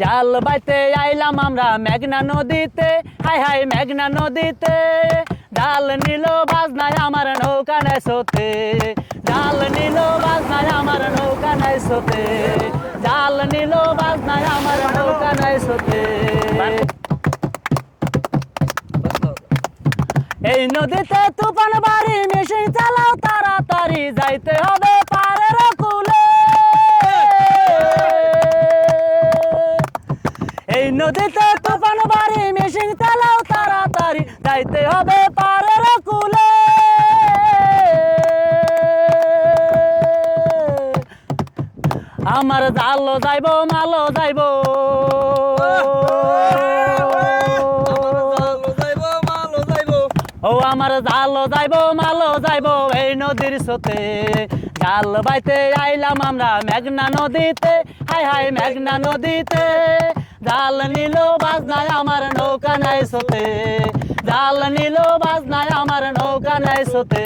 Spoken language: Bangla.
জাল বাইতে আইলাম আমরা মেঘনা নদীতে। হাই হাই, মেঘনা নদীতে। জাল নিল বাজনায় আমার নৌকা নাই সোতে জাল নিল বাজনায় আমার নৌকা নাই সোতে জাল নিল বাজনায় আমার নৌকা নাই সোতে এই নদীতে তুফান বাড়ি মেশিন চালাও, তাড়াতাড়ি যাইতে হবে পারের কুলে এই নদীতে তুফান বাড়ি, মেশিন চালাও তাড়াতাড়ি, যাইতে হবে পারের কুলে। আমার জালো যাইব মালো যাইব। ও, আমার জালো যাইব মালো যাইব। এই নদীর সোতে জাল বাইতে আইলাম আমরা, মেঘনা নদীতে। হাই হাই মেঘনা নদীতে। জাল নিল বাজনায় আমার নৌকা নাই সোতে জাল নিল বাজনায় আমার নৌকা নাই সোতে